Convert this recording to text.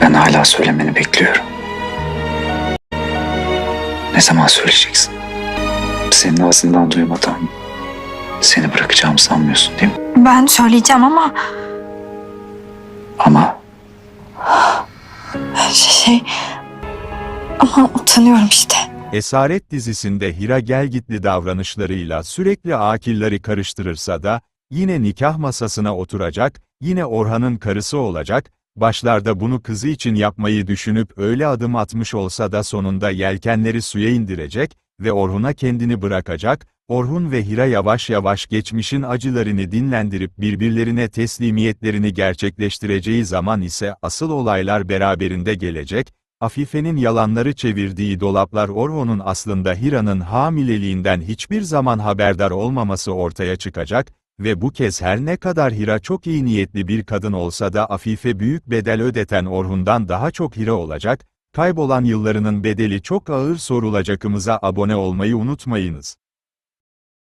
Ben hala söylemeni bekliyorum. Ne zaman söyleyeceksin? Senin ağzından duymadan seni bırakacağımı sanmıyorsun değil mi? Ben söyleyeceğim ama Ama şey ama utanıyorum işte. Esaret dizisinde Hira gelgitli davranışlarıyla sürekli akilleri karıştırırsa da, yine nikah masasına oturacak, yine Orhan'ın karısı olacak, başlarda bunu kızı için yapmayı düşünüp öyle adım atmış olsa da sonunda yelkenleri suya indirecek ve Orhun'a kendini bırakacak, Orhun ve Hira yavaş yavaş geçmişin acılarını dinlendirip birbirlerine teslimiyetlerini gerçekleştireceği zaman ise asıl olaylar beraberinde gelecek, Afife'nin yalanları çevirdiği dolaplar Orhun'un aslında Hira'nın hamileliğinden hiçbir zaman haberdar olmaması ortaya çıkacak ve bu kez her ne kadar Hira çok iyi niyetli bir kadın olsa da Afife büyük bedel ödeten Orhun'dan daha çok Hira olacak, kaybolan yıllarının bedeli çok ağır sorulacakımıza abone olmayı unutmayınız.